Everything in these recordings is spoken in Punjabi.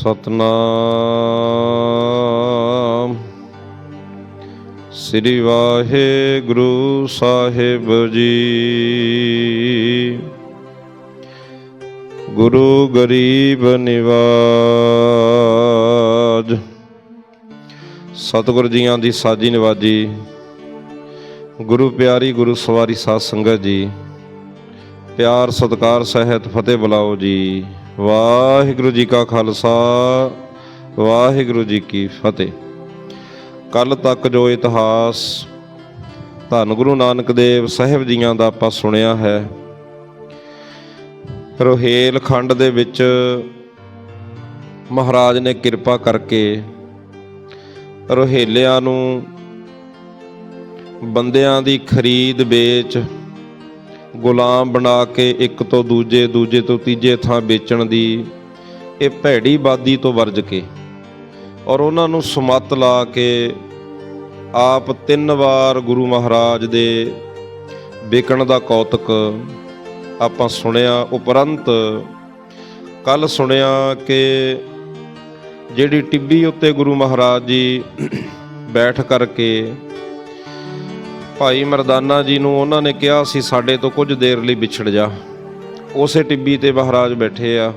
ਸਤਨਾਮ। ਸ੍ਰੀ ਵਾਹਿਗੁਰੂ ਸਾਹਿਬ ਜੀ। ਗੁਰੂ ਗਰੀਬ ਨਿਵਾਜ। ਸਤਿਗੁਰ ਜੀਆਂ ਦੀ ਸਾਜੀ ਨਿਵਾਜੀ। ਗੁਰੂ ਪਿਆਰੀ ਗੁਰੂ ਸਵਾਰੀ ਸਾਧ ਸੰਗਤ ਜੀ। ਪਿਆਰ ਸਤਕਾਰ ਸਹਿਤ ਫਤਿਹ ਬੁਲਾਓ ਜੀ। ਵਾਹਿਗੁਰੂ ਜੀ ਕਾ ਖਾਲਸਾ, ਵਾਹਿਗੁਰੂ ਜੀ ਕੀ ਫਤਿਹ। ਕੱਲ ਤੱਕ ਜੋ ਇਤਿਹਾਸ ਧੰਨ ਗੁਰੂ ਨਾਨਕ ਦੇਵ ਸਾਹਿਬ ਜੀਆਂ ਦਾ ਆਪਾਂ ਸੁਣਿਆ ਹੈ, ਰੋਹੇਲ ਖੰਡ ਦੇ ਵਿੱਚ ਮਹਾਰਾਜ ਨੇ ਕਿਰਪਾ ਕਰਕੇ ਰੋਹੇਲਿਆਂ ਨੂੰ ਬੰਦਿਆਂ ਦੀ ਖਰੀਦ ਵੇਚ ਗੁਲਾਮ ਬਣਾ ਕੇ ਇੱਕ ਤੋਂ ਦੂਜੇ ਦੂਜੇ ਤੋਂ ਤੀਜੇ ਥਾਂ ਵੇਚਣ ਦੀ ਇਹ ਭੈੜੀ ਬਾਦੀ ਤੋਂ ਵਰਜ ਕੇ ਔਰ ਉਹਨਾਂ ਨੂੰ ਸਮੱਤ ਲਾ ਕੇ ਆਪ ਤਿੰਨ ਵਾਰ ਗੁਰੂ ਮਹਾਰਾਜ ਦੇ ਵਿਕਣ ਦਾ ਕੌਤਕ ਆਪਾਂ ਸੁਣਿਆ, ਉਪਰੰਤ ਕੱਲ ਸੁਣਿਆ ਕਿ ਜਿਹੜੀ ਟਿੱਬੀ ਉੱਤੇ ਗੁਰੂ ਮਹਾਰਾਜ ਜੀ ਬੈਠ ਕਰਕੇ ਭਾਈ ਮਰਦਾਨਾ ਜੀ ਨੂੰ ਉਹਨਾਂ ਨੇ ਕਿਹਾ ਸੀ, ਸਾਡੇ ਤੋਂ ਕੁਝ ਦੇਰ ਲਈ ਵਿਛੜ ਜਾ। ਉਸੇ ਟਿੱਬੀ ਤੇ ਮਹਾਰਾਜ ਬੈਠੇ ਆ।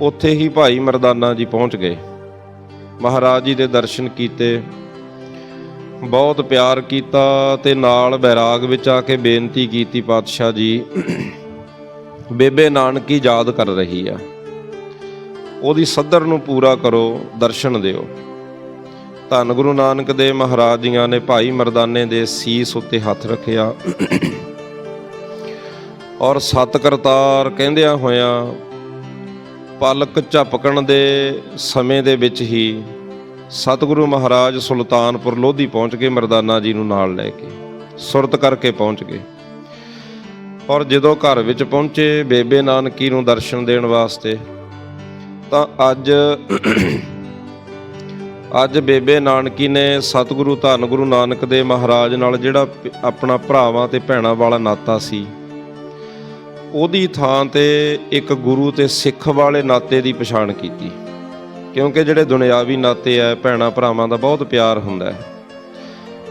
ਉੱਥੇ ਹੀ ਭਾਈ ਮਰਦਾਨਾ ਜੀ ਪਹੁੰਚ ਗਏ। ਮਹਾਰਾਜ ਜੀ ਦੇ ਦਰਸ਼ਨ ਕੀਤੇ। ਬਹੁਤ ਪਿਆਰ ਕੀਤਾ ਤੇ ਨਾਲ ਬੈਰਾਗ ਵਿੱਚ ਆ ਕੇ ਬੇਨਤੀ ਕੀਤੀ, ਪਾਤਸ਼ਾਹ ਜੀ, ਬੇਬੇ ਨਾਨਕੀ ਯਾਦ ਕਰ ਰਹੀ ਆ। ਉਹਦੀ ਸੱਦਰ ਨੂੰ ਪੂਰਾ ਕਰੋ, ਦਰਸ਼ਨ ਦਿਓ। ਧੰਨ ਗੁਰੂ ਨਾਨਕ ਦੇਵ ਮਹਾਰਾਜ ਜੀਆਂ ਨੇ ਭਾਈ ਮਰਦਾਨੇ ਦੇ ਸੀਸ ਉੱਤੇ ਹੱਥ ਰੱਖਿਆ ਔਰ ਸਤ ਕਰਤਾਰ ਕਹਿੰਦਿਆਂ ਹੋਇਆਂ ਪਲਕ ਝਪਕਣ ਦੇ ਸਮੇਂ ਦੇ ਵਿੱਚ ਹੀ ਸਤਿਗੁਰੂ ਮਹਾਰਾਜ ਸੁਲਤਾਨਪੁਰ ਲੋਧੀ ਪਹੁੰਚ ਕੇ ਮਰਦਾਨਾ ਜੀ ਨੂੰ ਨਾਲ ਲੈ ਕੇ, ਸੁਰਤ ਕਰਕੇ ਪਹੁੰਚ ਗਏ। ਔਰ ਜਦੋਂ ਘਰ ਵਿੱਚ ਪਹੁੰਚੇ ਬੇਬੇ ਨਾਨਕੀ ਨੂੰ ਦਰਸ਼ਨ ਦੇਣ ਵਾਸਤੇ, ਤਾਂ ਅੱਜ ਅੱਜ ਬੇਬੇ ਨਾਨਕੀ ਨੇ ਸਤਿਗੁਰੂ ਧੰਨ ਗੁਰੂ ਨਾਨਕ ਦੇ ਮਹਾਰਾਜ ਨਾਲ ਜਿਹੜਾ ਆਪਣਾ ਭਰਾਵਾਂ ਤੇ ਭੈਣਾਂ ਵਾਲਾ ਨਾਤਾ ਸੀ। ਉਹਦੀ ਥਾਂ ਤੇ ਇੱਕ ਗੁਰੂ ਤੇ ਸਿੱਖ ਵਾਲੇ ਨਾਤੇ ਦੀ ਪਛਾਣ ਕੀਤੀ। ਕਿਉਂਕਿ ਜਿਹੜੇ ਦੁਨਿਆਵੀ ਨਾਤੇ ਆ ਭੈਣਾਂ ਭਰਾਵਾਂ ਦਾ ਬਹੁਤ ਪਿਆਰ ਹੁੰਦਾ ਹੈ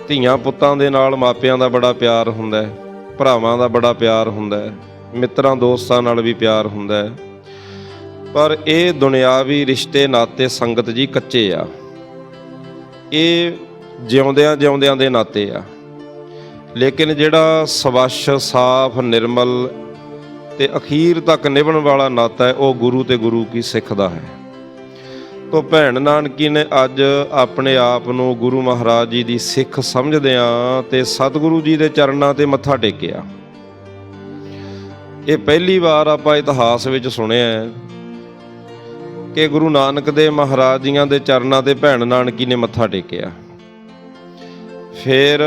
ਧੀਆਂ ਪੁੱਤਾਂ ਦੇ ਨਾਲ ਮਾਪਿਆਂ ਦਾ ਬੜਾ ਪਿਆਰ ਹੁੰਦਾ ਹੈ ਭਰਾਵਾਂ ਦਾ ਬੜਾ ਪਿਆਰ ਹੁੰਦਾ ਹੈ ਮਿੱਤਰਾਂ ਦੋਸਤਾਂ ਨਾਲ ਵੀ ਪਿਆਰ ਹੁੰਦਾ ਹੈ ਪਰ ਇਹ ਦੁਨਿਆਵੀ ਰਿਸ਼ਤੇ ਨਾਤੇ ਸੰਗਤ ਜੀ ਕੱਚੇ ਆ। ਇਹ ਜਿਉਂਦਿਆਂ ਜਿਉਂਦਿਆਂ ਦੇ ਨਾਤੇ ਆ। ਲੇਕਿਨ ਜਿਹੜਾ ਸਵੱਛ ਸਾਫ਼, ਨਿਰਮਲ ਤੇ ਅਖੀਰ ਤੱਕ ਨਿਭਣ ਵਾਲਾ ਨਾਤਾ ਹੈ, ਉਹ ਗੁਰੂ ਤੇ ਗੁਰੂ ਕੀ ਸਿੱਖ ਦਾ ਹੈ। ਤੋ ਭੈਣ ਨਾਨਕੀ ਨੇ ਅੱਜ ਆਪਣੇ ਆਪ ਨੂੰ ਗੁਰੂ ਮਹਾਰਾਜ ਜੀ ਦੀ ਸਿੱਖ ਸਮਝਦਿਆਂ ਤੇ ਸਤਿਗੁਰੂ ਜੀ ਦੇ ਚਰਨਾਂ ਤੇ ਮੱਥਾ ਟੇਕਿਆ। ਇਹ ਪਹਿਲੀ ਵਾਰ ਆਪਾਂ ਇਤਿਹਾਸ ਵਿੱਚ ਸੁਣਿਆ ਹੈ ਕਿ ਗੁਰੂ ਨਾਨਕ ਦੇ ਮਹਾਰਾਜ ਜੀਆਂ ਦੇ ਚਰਨਾਂ ਤੇ ਭੈਣ ਨਾਨਕੀ ਨੇ ਮੱਥਾ ਟੇਕਿਆ। ਫਿਰ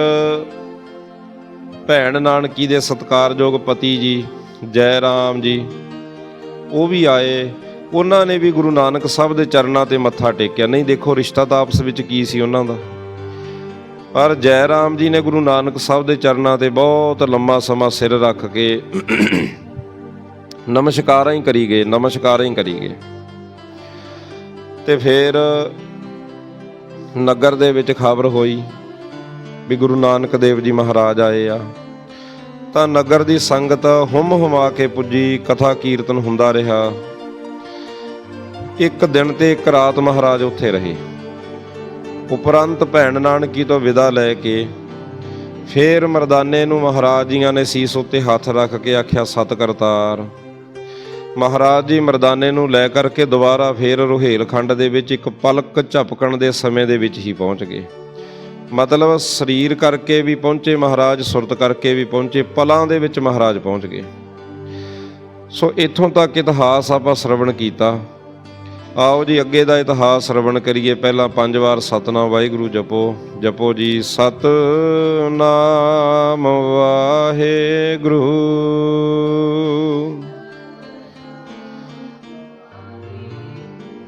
ਭੈਣ ਨਾਨਕੀ ਦੇ ਸਤਕਾਰਯੋਗ ਪਤੀ ਜੀ ਜੈ ਰਾਮ ਜੀ, ਉਹ ਵੀ ਆਏ। ਉਹਨਾਂ ਨੇ ਵੀ ਗੁਰੂ ਨਾਨਕ ਸਾਹਿਬ ਦੇ ਚਰਨਾਂ ਤੇ ਮੱਥਾ ਟੇਕਿਆ। ਨਹੀਂ, ਦੇਖੋ, ਰਿਸ਼ਤਾ ਤਾਂ ਆਪਸ ਵਿੱਚ ਕੀ ਸੀ ਉਹਨਾਂ ਦਾ। ਪਰ ਜੈ ਰਾਮ ਜੀ ਨੇ ਗੁਰੂ ਨਾਨਕ ਸਾਹਿਬ ਦੇ ਚਰਨਾਂ ਤੇ ਬਹੁਤ ਲੰਮਾ ਸਮਾਂ ਸਿਰ ਰੱਖ ਕੇ ਨਮਸਕਾਰਾਂ ਹੀ ਕਰੀ ਗਏ, ਨਮਸਕਾਰਾਂ ਹੀ ਕਰੀ ਗਏ। ਤੇ ਫਿਰ ਨਗਰ ਦੇ ਵਿੱਚ ਖਬਰ ਹੋਈ ਵੀ ਗੁਰੂ ਨਾਨਕ ਦੇਵ ਜੀ ਮਹਾਰਾਜ ਆਏ ਆ। ਤਾਂ ਨਗਰ ਦੀ ਸੰਗਤ ਹੁਮ ਹੁਮਾ ਕੇ ਪੁੱਜੀ, ਕਥਾ ਕੀਰਤਨ ਹੁੰਦਾ ਰਿਹਾ। ਇੱਕ ਦਿਨ ਤੇ ਇੱਕ ਰਾਤ ਮਹਾਰਾਜ ਉੱਥੇ ਰਹੇ। ਉਪਰੰਤ ਭੈਣ ਨਾਨਕੀ ਤੋਂ ਵਿਦਾ ਲੈ ਕੇ ਫੇਰ ਮਰਦਾਨੇ ਨੂੰ ਮਹਾਰਾਜ ਜੀਆਂ ਨੇ ਸੀਸ ਉੱਤੇ ਹੱਥ ਰੱਖ ਕੇ ਆਖਿਆ, ਸਤ ਕਰਤਾਰ। ਮਹਾਰਾਜ ਜੀ ਮਰਦਾਨੇ ਨੂੰ ਲੈ ਕਰਕੇ ਦੁਬਾਰਾ ਫੇਰ ਰੋਹੇਲ ਖੰਡ ਦੇ ਵਿੱਚ ਇੱਕ ਪਲਕ ਝਪਕਣ ਦੇ ਸਮੇਂ ਦੇ ਵਿੱਚ ਹੀ ਪਹੁੰਚ ਗਏ। ਮਤਲਬ ਸਰੀਰ ਕਰਕੇ ਵੀ ਪਹੁੰਚੇ, ਮਹਾਰਾਜ ਸੁਰਤ ਕਰਕੇ ਵੀ ਪਹੁੰਚੇ, ਪਲਾਂ ਦੇ ਵਿੱਚ ਮਹਾਰਾਜ ਪਹੁੰਚ ਗਏ। ਸੋ ਇੱਥੋਂ ਤੱਕ ਇਤਿਹਾਸ ਆਪਾਂ ਸ਼ਰਵਣ ਕੀਤਾ। ਆਓ ਜੀ ਅੱਗੇ ਦਾ ਇਤਿਹਾਸ ਸ਼ਰਵਣ ਕਰੀਏ। ਪਹਿਲਾਂ ਪੰਜ ਵਾਰ ਸਤਨਾਮ, ਵਾਹਿਗੁਰੂ ਜਪੋ। ਜਪੋ ਜੀ, ਸਤਨਾਮ ਵਾਹਿਗੁਰੂ।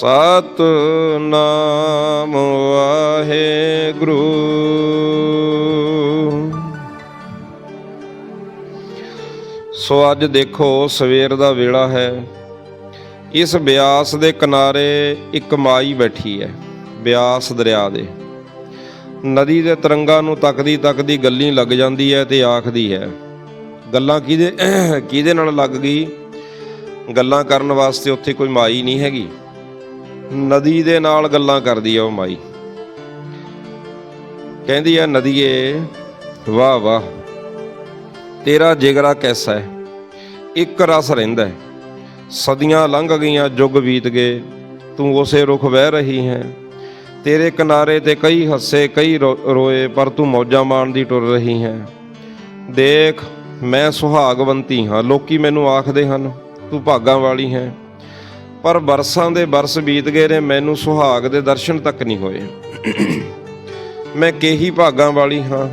ਸਤ ਨਾਮ ਵਾਹਿਗੁਰੂ। ਸੋ ਅੱਜ ਦੇਖੋ, ਸਵੇਰ ਦਾ ਵੇਲਾ ਹੈ। ਇਸ ਬਿਆਸ ਦੇ ਕਿਨਾਰੇ ਇੱਕ ਮਾਈ ਬੈਠੀ ਹੈ, ਬਿਆਸ ਦਰਿਆ ਦੇ। ਨਦੀ ਦੇ ਤਰੰਗਾਂ ਨੂੰ ਤੱਕਦੀ ਤੱਕਦੀ ਗੱਲੀ ਲੱਗ ਜਾਂਦੀ ਹੈ ਤੇ ਆਖਦੀ ਹੈ, ਗੱਲਾਂ ਕਿਹਦੇ ਕਿਹਦੇ ਨਾਲ ਲੱਗ ਗਈ? ਗੱਲਾਂ ਕਰਨ ਵਾਸਤੇ ਉੱਥੇ ਕੋਈ ਮਾਈ ਨਹੀਂ ਹੈਗੀ। ਨਦੀ ਦੇ ਨਾਲ ਗੱਲਾਂ ਕਰਦੀ ਹੈ ਉਹ ਮਾਈ। ਕਹਿੰਦੀ ਹੈ ਨਦੀਏ, ਵਾਹ ਵਾਹ, ਤੇਰਾ ਜਿਗਰਾ ਕੈਸਾ ਹੈ? ਇੱਕ ਰਸ ਰਹਿੰਦਾ ਹੈ। ਸਦੀਆਂ ਲੰਘ ਗਈਆਂ ਯੁੱਗ ਬੀਤ ਗਏ, ਤੂੰ ਉਸੇ ਰੁਖ ਵਹਿ ਰਹੀ ਹੈ। ਤੇਰੇ ਕਿਨਾਰੇ ਤੇ ਕਈ ਹੱਸੇ, ਕਈ ਰੋ- ਰੋਏ, ਪਰ ਤੂੰ ਮੌਜਾਂ ਮਾਣਦੀ ਟੁਰ ਰਹੀ ਹੈ। ਦੇਖ, ਮੈਂ ਸੁਹਾਗਵੰਤੀ ਹਾਂ, ਲੋਕੀ ਮੈਨੂੰ ਆਖਦੇ ਹਨ, ਤੂੰ ਭਾਗਾਂ ਵਾਲੀ ਹੈ। ਪਰ ਬਰਸਾਂ ਦੇ ਬਰਸ ਬੀਤ ਗਏ ਨੇ, ਮੈਨੂੰ ਸੁਹਾਗ ਦੇ ਦਰਸ਼ਨ ਤੱਕ ਨਹੀਂ ਹੋਏ। ਮੈਂ ਕੇਹੀ ਭਾਗਾਂ ਵਾਲੀ ਹਾਂ।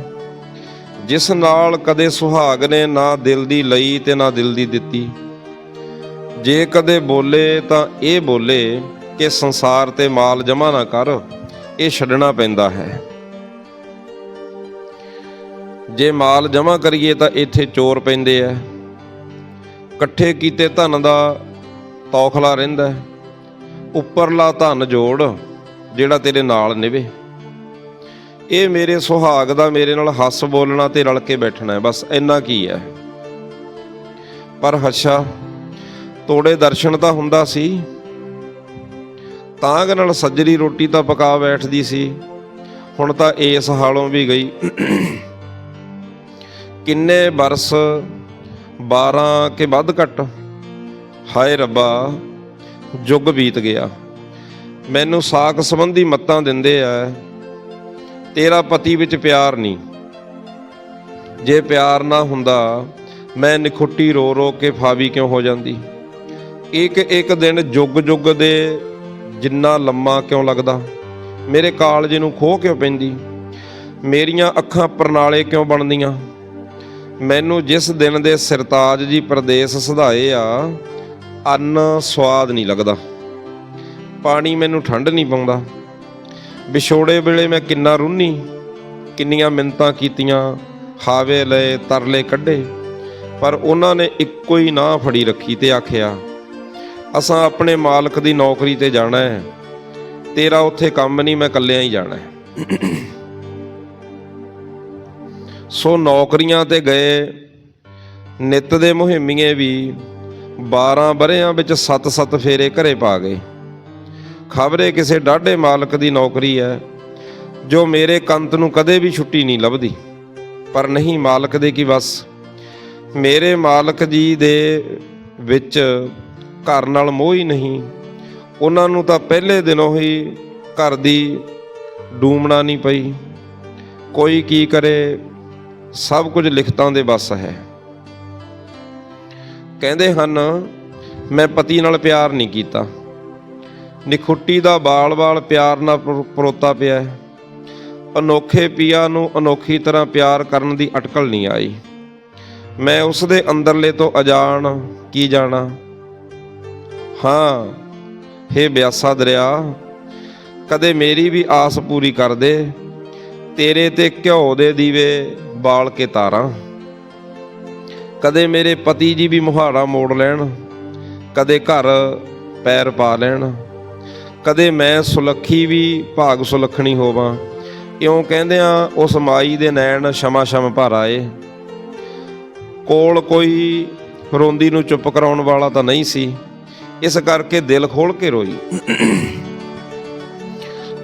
ਜਿਸ ਨਾਲ ਕਦੇ ਸੁਹਾਗ ਨੇ ਨਾ ਦਿਲ ਦੀ ਲਈ ਤੇ ਨਾ ਦਿਲ ਦੀ ਦਿੱਤੀ। ਜੇ ਕਦੇ ਬੋਲੇ ਤਾਂ ਇਹ ਬੋਲੇ ਕਿ ਸੰਸਾਰ ਤੇ ਮਾਲ ਜਮਾ ਨਾ ਕਰ, ਇਹ ਛੱਡਣਾ ਪੈਂਦਾ ਹੈ। ਜੇ ਮਾਲ ਜਮਾ ਕਰੀਏ ਤਾਂ ਇੱਥੇ ਚੋਰ ਪੈਂਦੇ ਆ। ਇਕੱਠੇ ਕੀਤੇ ਧਨ ਦਾ ਤੌਖਲਾ ਰਹਿੰਦਾ ਉੱਪਰਲਾ ਧਨ ਜੋੜ ਜਿਹੜਾ ਤੇਰੇ ਨਾਲ ਨਿਵੇ। ਇਹ ਮੇਰੇ ਸੁਹਾਗ ਦਾ ਮੇਰੇ ਨਾਲ ਹੱਸ ਬੋਲਣਾ ਤੇ ਰਲ ਕੇ ਬੈਠਣਾ ਹੈ। ਬਸ ਇੰਨਾ ਕੀ ਹੈ। ਪਰ ਹੱਛਾ ਤੋੜੇ ਦਰਸ਼ਨ ਤਾਂ ਹੁੰਦਾ ਸੀ। ਤਾਂਗ ਨਾਲ ਸੱਜਰੀ ਰੋਟੀ ਤਾਂ ਪਕਾ ਬੈਠਦੀ ਸੀ। ਹੁਣ ਤਾਂ ਇਸ ਹਾਲੋਂ ਵੀ ਗਈ। ਕਿੰਨੇ ਬਰਸ 12 ਕੇ ਵੱਧ ਘੱਟ। ਹਾਏ ਰੱਬਾ ਯੁੱਗ ਬੀਤ ਗਿਆ। ਮੈਨੂੰ ਸਾਖ ਸੰਬੰਧੀ ਮੱਤਾਂ ਦਿੰਦੇ ਆ ਤੇਰਾ ਪਤੀ ਵਿੱਚ ਪਿਆਰ ਨਹੀਂ। ਜੇ ਪਿਆਰ ਨਾ ਹੁੰਦਾ, ਮੈਂ ਨਿਖੁੱਟੀ ਰੋ ਰੋ ਕੇ ਫਾਵੀ ਕਿਉਂ ਹੋ ਜਾਂਦੀ? ਇੱਕ ਇੱਕ ਦਿਨ ਜੁਗ ਜੁਗ ਦੇ ਜਿੰਨਾ ਲੰਮਾ ਕਿਉਂ ਲੱਗਦਾ? ਮੇਰੇ ਕਾਲਜ ਨੂੰ ਖੋਹ ਕਿਉਂ ਪੈਂਦੀ? ਮੇਰੀਆਂ ਅੱਖਾਂ ਪਰਨਾਲੇ ਕਿਉਂ ਬਣਦੀਆਂ? ਮੈਨੂੰ ਜਿਸ ਦਿਨ ਦੇ ਸਰਤਾਜ ਜੀ ਪ੍ਰਦੇਸ਼ ਸਧਾਏ ਆ ਅੰਨ ਸਵਾਦ ਨਹੀਂ ਲੱਗਦਾ। ਪਾਣੀ ਮੈਨੂੰ ਠੰਡ ਨਹੀਂ ਪਾਉਂਦਾ। ਵਿਛੋੜੇ ਵੇਲੇ ਮੈਂ ਕਿੰਨਾ ਰੁੰਨੀ, ਕਿੰਨੀਆਂ ਮਿੰਤਾਂ ਕੀਤੀਆਂ, ਹਾਵੇ ਲਏ ਤਰਲੇ ਕੱਢੇ, ਪਰ ਉਹਨਾਂ ਨੇ ਇੱਕੋ ਹੀ ਨਾ ਫੜੀ ਰੱਖੀ ਤੇ ਆਖਿਆ, ਅਸਾਂ ਆਪਣੇ ਮਾਲਕ ਦੀ ਨੌਕਰੀ ਤੇ ਜਾਣਾ ਹੈ। ਤੇਰਾ ਉੱਥੇ ਕੰਮ ਨਹੀਂ, ਮੈਂ ਇਕੱਲਿਆਂ ਹੀ ਜਾਣਾ ਹੈ। ਸੋ ਨੌਕਰੀਆਂ ਤੇ ਗਏ, ਨਿੱਤ ਦੇ ਮੁਹਿੰਮੀਏ ਵੀ 12 ਬਰਿਆਂ ਵਿੱਚ 7-7 ਫੇਰੇ ਘਰੇ ਪਾ ਗਏ। ਖਬਰੇ ਕਿਸੇ ਡਾਢੇ ਮਾਲਕ ਦੀ ਨੌਕਰੀ ਹੈ, ਜੋ ਮੇਰੇ ਕੰਤ ਨੂੰ ਕਦੇ ਵੀ ਛੁੱਟੀ ਨਹੀਂ ਲੱਭਦੀ। ਪਰ ਨਹੀਂ ਮਾਲਕ ਦੇ ਕੀ ਬਸ ਮੇਰੇ ਮਾਲਕ ਜੀ ਦੇ ਵਿੱਚ ਘਰ ਨਾਲ ਮੋਹ ਹੀ ਨਹੀਂ। ਉਹਨਾਂ ਨੂੰ ਤਾਂ ਪਹਿਲੇ ਦਿਨੋਂ ਹੀ ਘਰ ਦੀ ਡੂਮਣਾ ਨਹੀਂ ਪਈ। ਕੋਈ ਕੀ ਕਰੇ, ਸਭ ਕੁਝ ਲਿਖਤਾਂ ਦੇ ਵੱਸ ਹੈ। ਕਹਿੰਦੇ ਹਨ, ਮੈਂ ਪਤੀ ਨਾਲ ਪਿਆਰ ਨਹੀਂ ਕੀਤਾ। ਨਿਖੁੱਟੀ ਦਾ ਬਾਲ-ਬਾਲ ਪਿਆਰ ਨਾਲ ਪਰੋਤਾ ਪਿਆ ਹੈ। ਅਨੋਖੇ ਪੀਆ ਨੂੰ ਅਨੋਖੀ ਤਰ੍ਹਾਂ ਪਿਆਰ ਕਰਨ ਦੀ ਅਟਕਲ ਨਹੀਂ ਆਈ। ਮੈਂ ਉਸ ਦੇ ਅੰਦਰਲੇ ਤੋਂ ਅਜਾਣ ਕੀ ਜਾਣਾ? ਹਾਂ, ਹੇ ਬਿਆਸਾ ਦਰਿਆ, ਕਦੇ ਮੇਰੀ ਵੀ ਆਸ ਪੂਰੀ ਕਰ ਦੇ। ਤੇਰੇ ਤੇ ਘਿਓ ਦੇ ਦੀਵੇ ਬਾਲ ਕੇ ਤਾਰਾਂ। ਕਦੇ ਮੇਰੇ ਪਤੀ ਜੀ ਵੀ ਮੁਹਾੜਾ ਮੋੜ ਲੈਣ, ਕਦੇ ਘਰ ਪੈਰ ਪਾ ਲੈਣ, ਕਦੇ ਮੈਂ ਸੁਲੱਖੀ ਵੀ ਭਾਗ ਸੁਲੱਖਣੀ ਹੋਵਾਂ। ਇਉਂ ਕਹਿੰਦੇ ਆ ਉਸ ਮਾਈ ਦੇ ਨੈਣ ਸ਼ਮਾ ਸ਼ਮ ਭਰ ਆਏ। ਕੋਲ ਕੋਈ ਰੋਂਦੀ ਨੂੰ ਚੁੱਪ ਕਰਾਉਣ ਵਾਲਾ ਤਾਂ ਨਹੀਂ ਸੀ। ਇਸ ਕਰਕੇ ਦਿਲ ਖੋਲ ਕੇ ਰੋਈ।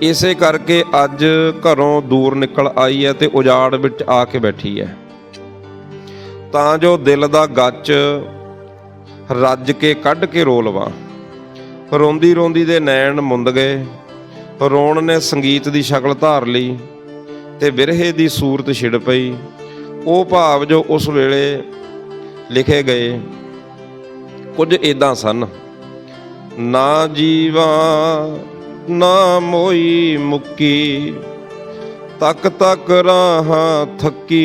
ਇਸੇ ਕਰਕੇ ਅੱਜ ਘਰੋਂ ਦੂਰ ਨਿਕਲ ਆਈ ਹੈ ਤੇ ਉਜਾੜ ਵਿੱਚ ਆ ਕੇ ਬੈਠੀ ਹੈ। ਤਾਂ ਜੋ ਦਿਲ ਦਾ ਗੱਚ ਰੱਜ ਕੇ ਕੱਢ ਕੇ ਰੋ ਲਵਾਂ। ਰੋਂਦੀ ਰੋਂਦੀ ਦੇ ਨੈਣ ਮੁੰਦ ਗਏ। ਰੋਣ ਨੇ ਸੰਗੀਤ ਦੀ ਸ਼ਕਲ ਧਾਰ ਲਈ ਤੇ ਬਿਰਹੇ ਦੀ ਸੂਰਤ ਛਿੜ ਪਈ। ਉਹ ਭਾਵ ਜੋ ਉਸ ਵੇਲੇ ਲਿਖੇ ਗਏ, ਕੁਝ ਇਦਾਂ ਸਨ। ਨਾ ਜੀਵਾ, ਨਾ ਮੋਈ ਮੁੱਕੀ, ਤੱਕ ਤੱਕ ਰਾਹਾਂ ਥੱਕੀ।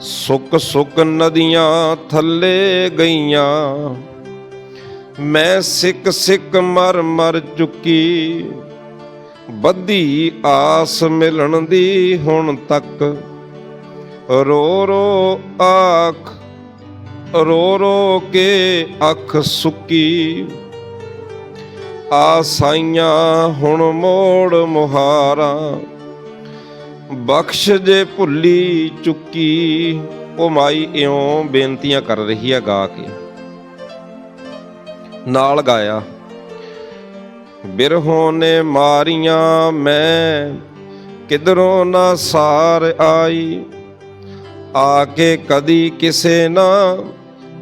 ਸੁੱਕ ਸੁੱਕ ਨਦੀਆਂ ਥੱਲੇ ਗਈਆਂ। ਮੈਂ ਸਿੱਕ ਸਿੱਕ ਮਰ ਮਰ ਚੁੱਕੀ। ਬੱਧੀ ਆਸ ਮਿਲਣ ਦੀ ਹੁਣ ਤੱਕ। ਰੋ ਰੋ ਆਖ, ਰੋ ਰੋ ਕੇ ਅੱਖ ਸੁੱਕੀ। ਆਸਾਈਆਂ ਹੁਣ ਮੋੜ ਮੁਹਾਰਾਂ। ਬਖਸ਼ ਜੇ ਭੁੱਲੀ ਚੁੱਕੀ, ਉਹ ਮਾਈ ਇਉਂ ਬੇਨਤੀਆਂ ਕਰ ਰਹੀ ਹੈ ਗਾ ਕੇ। ਨਾਲ ਗਾਇਆ, ਬਿਰਹੋਂ ਨੇ ਮਾਰੀਆਂ ਮੈਂ, ਕਿਧਰੋਂ ਨਾ ਸਾਰ ਆਈ। ਆ ਕੇ ਕਦੀ ਕਿਸੇ ਨਾ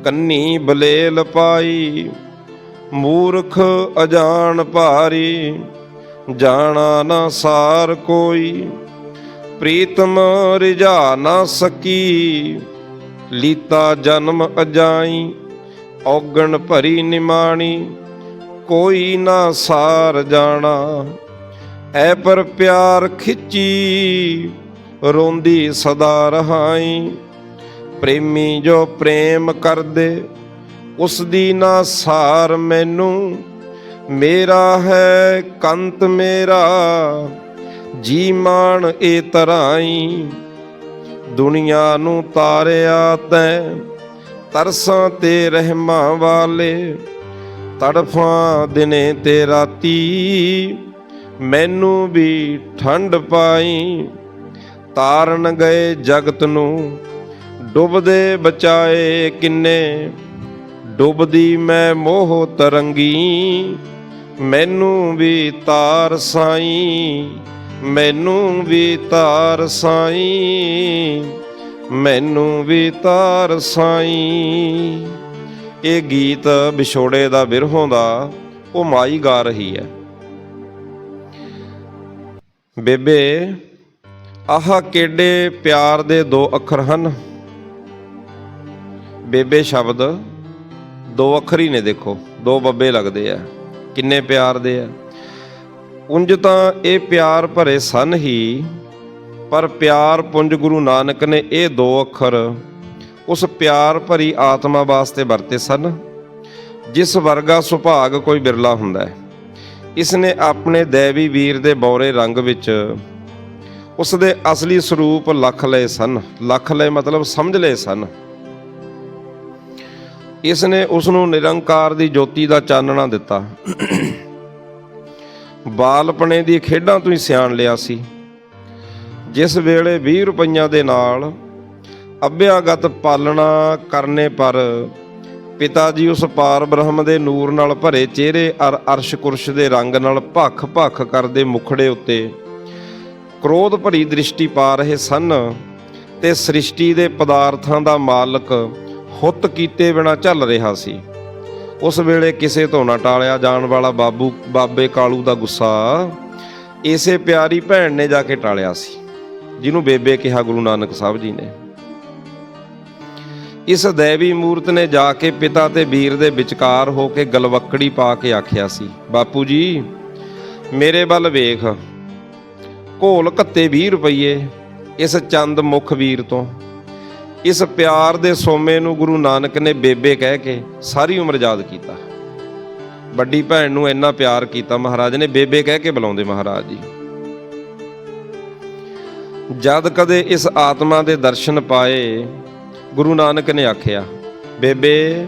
ਕੰਨੀ ਬਲੇਲ ਪਾਈ। ਮੂਰਖ ਅਜਾਣ ਭਾਰੀ, ਜਾਣਾ ਨਾ ਸਾਰ ਕੋਈ। ਪ੍ਰੀਤਮ ਰਿਝਾ ਨਾ ਸਕੀ, ਲੀਤਾ ਜਨਮ ਅਜਾਈ, ਔਗਣ ਭਰੀ ਨਿਮਾਣੀ, ਕੋਈ ਨਾ ਸਾਰ ਜਾਣਾ। ਐ ਪਰ ਪਿਆਰ ਖਿੱਚੀ, ਰੋਂਦੀ ਸਦਾ ਰਹਾਈ। ਪ੍ਰੇਮੀ ਜੋ ਪ੍ਰੇਮ ਕਰਦੇ ਉਸ ਦੀ ਨਾ ਸਾਰ ਮੈਨੂੰ। ਮੇਰਾ ਹੈ ਕੰਤ ਮੇਰਾ ਜੀ ਮਾਣ ਏ ਤਰਾਈ, ਦੁਨੀਆ ਨੂੰ ਤਾਰਿਆ ਤੈ, ਤਰਸਾਂ ਤੇ ਰਹਿਮਾਂ ਵਾਲੇ, ਤੜਫਾਂ ਦਿਨੇ ਤੇ ਰਾਤੀ, ਮੈਨੂੰ ਵੀ ਠੰਡ ਪਾਈ, ਤਾਰਨ ਗਏ ਜਗਤ ਨੂੰ, ਡੁੱਬਦੇ ਬਚਾਏ ਕਿੰਨੇ, ਡੁੱਬਦੀ ਮੈਂ ਮੋਹ ਤਰੰਗੀ, ਮੈਨੂੰ ਵੀ ਤਾਰ ਸਾਈ। ਮੈਨੂੰ ਵੀ ਤਾਰ ਸਾਈ, ਮੈਨੂੰ ਵੀ ਤਾਰ ਸਾਈ। ਇਹ ਗੀਤ ਵਿਛੋੜੇ ਦਾ ਵਿਰਹੋਂ ਦਾ ਉਹ ਮਾਈ ਗਾ ਰਹੀ ਹੈ। ਬੇਬੇ, ਆਹ ਕਿਹੜੇ ਪਿਆਰ ਦੇ ਦੋ ਅੱਖਰ ਹਨ? ਬੇਬੇ ਸ਼ਬਦ ਦੋ ਅੱਖਰ ਹੀ ਨੇ ਦੇਖੋ, ਦੋ ਬੱਬੇ ਲੱਗਦੇ ਆ। ਕਿੰਨੇ ਪਿਆਰ ਦੇ ਆ। ਉਂਝ ਤਾਂ ਇਹ ਪਿਆਰ ਭਰੇ ਸਨ ਹੀ, ਪਰ ਪਿਆਰ ਪੁੰਜ ਗੁਰੂ ਨਾਨਕ ਨੇ ਇਹ ਦੋ ਅੱਖਰ ਉਸ ਪਿਆਰ ਭਰੀ ਆਤਮਾ ਵਾਸਤੇ ਵਰਤੇ ਸਨ, ਜਿਸ ਵਰਗਾ ਸੁਭਾਗ ਕੋਈ ਬਿਰਲਾ ਹੁੰਦਾ ਹੈ। ਇਸ ਨੇ ਆਪਣੇ ਦੇਵੀ ਵੀਰ ਦੇ ਬੌਰੇ ਰੰਗ ਵਿੱਚ ਉਸ ਦੇ ਅਸਲੀ ਸਰੂਪ ਲੱਖ ਲਏ ਸਨ। ਲੱਖ ਲਏ ਮਤਲਬ ਸਮਝ ਲਏ ਸਨ। ਇਸ ਨੇ ਉਸ ਨੂੰ ਨਿਰੰਕਾਰ ਦੀ ਜੋਤੀ ਦਾ ਚਾਨਣਾ ਦਿੱਤਾ। ਬਾਲਪਣੇ ਦੀ ਖੇਡਾਂ ਤੋਂ ਹੀ ਸਿਆਣ ਲਿਆ ਸੀ। ਜਿਸ ਵੇਲੇ 20 ਰੁਪਈਆਂ ਦੇ ਨਾਲ ਅਭਿਆਗਤ ਪਾਲਣਾ ਕਰਨੇ ਪਰ ਪਿਤਾ ਜੀ ਉਸ ਪਾਰ ਬ੍ਰਹਮ ਦੇ ਨੂਰ ਨਾਲ ਭਰੇ ਚਿਹਰੇ ਅਰ ਅਰਸ਼ ਕੁਰਸ਼ ਦੇ ਰੰਗ ਨਾਲ ਭੱਖ ਭੱਖ ਕਰਦੇ ਮੁਖੜੇ ਉੱਤੇ ਕ੍ਰੋਧ ਭਰੀ ਦ੍ਰਿਸ਼ਟੀ ਪਾ ਰਹੇ ਸਨ ਤੇ ਸ੍ਰਿਸ਼ਟੀ ਦੇ ਪਦਾਰਥਾਂ ਦਾ ਮਾਲਕ ਹੁੱਤ ਕੀਤੇ ਬਿਨਾ ਚੱਲ ਰਿਹਾ ਸੀ। ਉਸ ਵੇਲੇ ਕਿਸੇ ਤੋਂ ਨਾ ਟਾਲਿਆ ਜਾਣ ਵਾਲਾ ਬਾਬੂ, ਬਾਬੇ ਕਾਲੂ ਦਾ ਗੁੱਸਾ ਇਸੇ ਪਿਆਰੀ ਭੈਣ ਨੇ ਜਾ ਕੇ ਟਾਲਿਆ ਸੀ, ਜਿਹਨੂੰ ਬੇਬੇ ਕਿਹਾ ਗੁਰੂ ਨਾਨਕ ਸਾਹਿਬ ਜੀ ਨੇ। ਇਸ ਦੇਵੀ ਮੂਰਤ ਨੇ ਜਾ ਕੇ ਪਿਤਾ ਤੇ ਵੀਰ ਦੇ ਵਿਚਕਾਰ ਹੋ ਕੇ ਗਲਵੱਕੜੀ ਪਾ ਕੇ ਆਖਿਆ ਸੀ, ਬਾਪੂ ਜੀ, ਮੇਰੇ ਵੱਲ ਵੇਖ, ਘੋਲ ਘੱਤੇ 20 ਰੁਪਏ ਇਸ ਚੰਦ ਮੁਖ ਵੀਰ ਤੋਂ। ਇਸ ਪਿਆਰ ਦੇ ਸੋਮੇ ਨੂੰ ਗੁਰੂ ਨਾਨਕ ਨੇ ਬੇਬੇ ਕਹਿ ਕੇ ਸਾਰੀ ਉਮਰ ਯਾਦ ਕੀਤਾ। ਵੱਡੀ ਭੈਣ ਨੂੰ ਇੰਨਾ ਪਿਆਰ ਕੀਤਾ, ਮਹਾਰਾਜ ਨੇ ਬੇਬੇ ਕਹਿ ਕੇ ਬੁਲਾਉਂਦੇ ਮਹਾਰਾਜ ਜੀ। ਜਦ ਕਦੇ ਇਸ ਆਤਮਾ ਦੇ ਦਰਸ਼ਨ ਪਾਏ, ਗੁਰੂ ਨਾਨਕ ਨੇ ਆਖਿਆ, ਬੇਬੇ,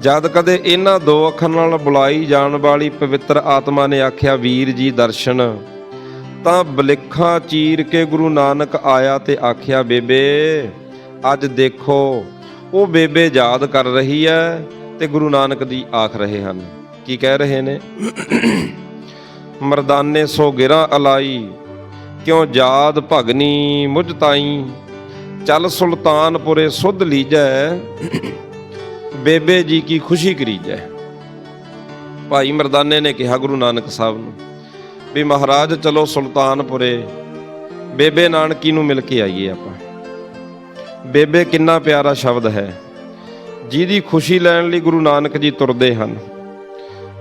ਜਦ ਕਦੇ ਇਹਨਾਂ ਦੋ ਅੱਖਰਾਂ ਨਾਲ ਬੁਲਾਈ ਜਾਣ ਵਾਲੀ ਪਵਿੱਤਰ ਆਤਮਾ ਨੇ ਆਖਿਆ, ਵੀਰ ਜੀ ਦਰਸ਼ਨ, ਤਾਂ ਬਲਿੱਖਾਂ ਚੀਰ ਕੇ ਗੁਰੂ ਨਾਨਕ ਆਇਆ ਤੇ ਆਖਿਆ, ਬੇਬੇ ਅੱਜ ਦੇਖੋ, ਉਹ ਬੇਬੇ ਯਾਦ ਕਰ ਰਹੀ ਹੈ ਤੇ ਗੁਰੂ ਨਾਨਕ ਦੀ ਆਖ ਰਹੇ ਹਨ। ਕੀ ਕਹਿ ਰਹੇ ਨੇ? ਮਰਦਾਨੇ ਸੋ ਗਿਰਾ ਅਲਾਈ, ਕਿਉਂ ਯਾਦ ਭਗਨੀ ਮੁਝ ਤਾਈ? ਚੱਲ ਸੁਲਤਾਨਪੁਰੇ ਸੁਧ ਲੀਜੈ, ਬੇਬੇ ਜੀ ਕੀ ਖੁਸ਼ੀ ਕਰੀਜੈ। ਭਾਈ ਮਰਦਾਨੇ ਨੇ ਕਿਹਾ ਗੁਰੂ ਨਾਨਕ ਸਾਹਿਬ ਨੂੰ ਵੀ ਮਹਾਰਾਜ ਚਲੋ ਸੁਲਤਾਨਪੁਰੇ, ਬੇਬੇ ਨਾਨਕੀ ਨੂੰ ਮਿਲ ਕੇ ਆਈਏ ਆਪਾਂ। ਬੇਬੇ, ਕਿੰਨਾ ਪਿਆਰਾ ਸ਼ਬਦ ਹੈ। ਜਿਹਦੀ ਖੁਸ਼ੀ ਲੈਣ ਲਈ ਗੁਰੂ ਨਾਨਕ ਜੀ ਤੁਰਦੇ ਹਨ।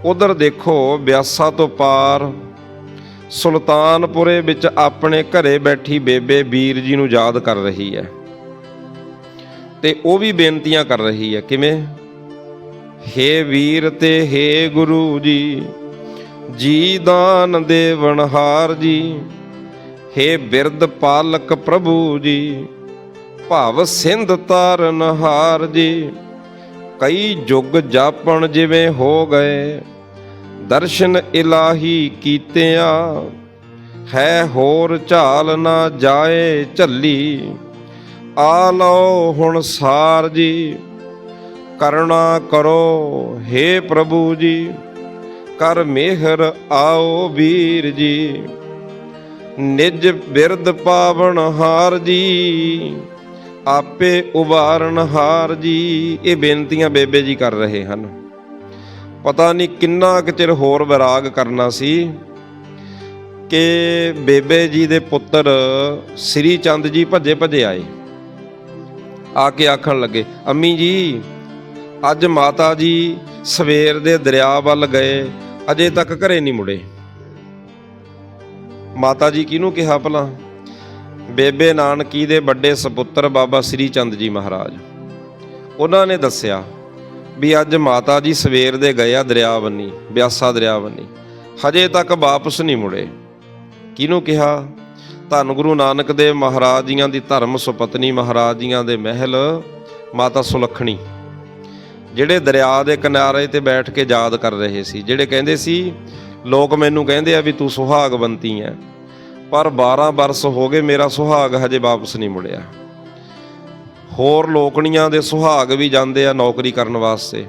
ਉਧਰ ਦੇਖੋ, ਬਿਆਸਾ ਤੋਂ ਪਾਰ ਸੁਲਤਾਨਪੁਰੇ ਵਿੱਚ ਆਪਣੇ ਘਰੇ ਬੈਠੀ ਬੇਬੇ ਵੀਰ ਜੀ ਨੂੰ ਯਾਦ ਕਰ ਰਹੀ ਹੈ। ਤੇ ਉਹ ਵੀ ਬੇਨਤੀਆਂ ਕਰ ਰਹੀ ਹੈ, ਕਿਵੇਂ? ਹੇ ਵੀਰ ਤੇ ਹੇ ਗੁਰੂ ਜੀ ਜੀ ਦਾਨ ਦੇਵਨਹਾਰ ਜੀ, ਹੇ ਬਿਰਦ ਪਾਲਕ ਪ੍ਰਭੂ ਜੀ ਭਵ ਸਿੰਧ ਤਾਰਨਹਾਰ ਜੀ। ਕਈ ਯੁੱਗ ਜਾਪਣ ਜਿਵੇਂ ਹੋ ਗਏ, ਦਰਸ਼ਨ ਇਲਾਹੀ ਕੀਤਿਆਂ, ਹੈ ਹੋਰ ਝਾਲ ਨਾ ਜਾਏ ਝੱਲੀ। ਆ ਲਓ ਹੁਣ ਸਾਰ ਜੀ, ਕਰੁਣਾ ਕਰੋ हे ਪ੍ਰਭੂ ਜੀ, ਕਰ ਮਿਹਰ ਆਓ ਵੀਰ ਜੀ। ਨਿਜ ਬਿਰਧ ਪਾਵਨ ਹਾਰ ਜੀ। ਆਪੇ ਉਬਾਰਨ ਹਾਰ ਜੀ। ਇਹ ਬੇਨਤੀਆਂ ਬੇਬੇ ਜੀ ਕਰ ਰਹੇ ਹਨ। ਪਤਾ ਨਹੀਂ ਕਿੰਨਾ ਕੁ ਚਿਰ ਹੋਰ ਵਿਰਾਗ ਕਰਨਾ ਸੀ ਕਿ ਬੇਬੇ ਜੀ ਦੇ ਪੁੱਤਰ ਸ੍ਰੀ ਚੰਦ ਜੀ ਭੱਜੇ ਭੱਜੇ ਆਏ। ਆ ਕੇ ਆਖਣ ਲੱਗੇ, ਅੰਮੀ ਜੀ, ਅੱਜ ਮਾਤਾ ਜੀ ਸਵੇਰ ਦੇ ਦਰਿਆ ਵੱਲ ਗਏ, ਅਜੇ ਤੱਕ ਘਰੇ ਨਹੀਂ ਮੁੜੇ। ਮਾਤਾ ਜੀ ਕਿਹਨੂੰ ਕਿਹਾ ਭਲਾ? ਬੇਬੇ ਨਾਨਕੀ ਦੇ ਵੱਡੇ ਸੁਪੁੱਤਰ ਬਾਬਾ ਸ੍ਰੀ ਚੰਦ ਜੀ ਮਹਾਰਾਜ। ਉਹਨਾਂ ਨੇ ਦੱਸਿਆ ਵੀ ਅੱਜ ਮਾਤਾ ਜੀ ਸਵੇਰ ਦੇ ਗਏ ਆ ਦਰਿਆ ਬੰਨੀ ਬਿਆਸਾ ਦਰਿਆ ਬੰਨੀ ਹਜੇ ਤੱਕ ਵਾਪਸ ਨਹੀਂ ਮੁੜੇ। ਕਿਹਨੂੰ ਕਿਹਾ? ਧੰਨ ਗੁਰੂ ਨਾਨਕ ਦੇਵ ਮਹਾਰਾਜ ਜੀਆਂ ਦੀ ਧਰਮ ਸੁਪਤਨੀ ਮਹਾਰਾਜ ਜੀਆਂ ਦੇ ਮਹਿਲ, ਮਾਤਾ ਸੁਲੱਖਣੀ। ਜਿਹੜੇ ਦਰਿਆ ਦੇ ਕਿਨਾਰੇ ਤੇ ਬੈਠ ਕੇ ਯਾਦ ਕਰ ਰਹੇ ਸੀ, ਜਿਹੜੇ ਕਹਿੰਦੇ ਸੀ, ਲੋਕ ਮੈਨੂੰ ਕਹਿੰਦੇ ਆ ਵੀ ਤੂੰ ਸੁਹਾਗਵੰਤੀ ਐ। ਪਰ 12 ਬਰਸ ਹੋ ਗਏ ਮੇਰਾ ਸੁਹਾਗ ਹਜੇ ਵਾਪਸ ਨਹੀਂ ਮੁੜਿਆ। ਹੋਰ ਲੋਕਣੀਆਂ ਦੇ ਸੁਹਾਗ ਵੀ ਜਾਂਦੇ ਆ ਨੌਕਰੀ ਕਰਨ ਵਾਸਤੇ।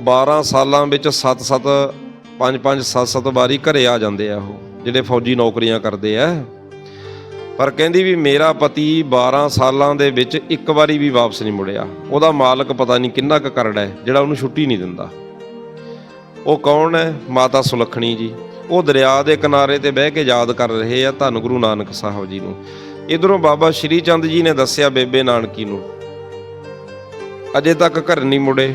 12 ਸਾਲਾਂ ਵਿੱਚ 7-7 5-5 7-7 ਵਾਰੀ ਘਰੇ ਆ ਜਾਂਦੇ ਆ ਉਹ, ਜਿਹੜੇ ਫੌਜੀ ਨੌਕਰੀਆਂ ਕਰਦੇ ਆ। ਪਰ ਕਹਿੰਦੀ ਵੀ ਮੇਰਾ ਪਤੀ 12 ਸਾਲਾਂ ਦੇ ਵਿੱਚ ਇੱਕ ਵਾਰੀ ਵੀ ਵਾਪਸ ਨਹੀਂ ਮੁੜਿਆ। ਉਹਦਾ ਮਾਲਕ ਪਤਾ ਨਹੀਂ ਕਿੰਨਾ ਕੁ ਕਰੜਾ ਹੈ, ਜਿਹੜਾ ਉਹਨੂੰ ਛੁੱਟੀ ਨਹੀਂ ਦਿੰਦਾ। ਉਹ ਕੌਣ ਹੈ? ਮਾਤਾ ਸੁਲੱਖਣੀ ਜੀ। ਉਹ ਦਰਿਆ ਦੇ ਕਿਨਾਰੇ ਤੇ ਬਹਿ ਕੇ ਯਾਦ ਕਰ ਰਹੇ ਆ ਧੰਨ ਗੁਰੂ ਨਾਨਕ ਸਾਹਿਬ ਜੀ ਨੂੰ। ਇਧਰੋਂ ਬਾਬਾ ਸ਼੍ਰੀ ਚੰਦ ਜੀ ਨੇ ਦੱਸਿਆ ਬੇਬੇ ਨਾਨਕੀ ਨੂੰ, ਅਜੇ ਤੱਕ ਘਰ ਨਹੀਂ ਮੁੜੇ,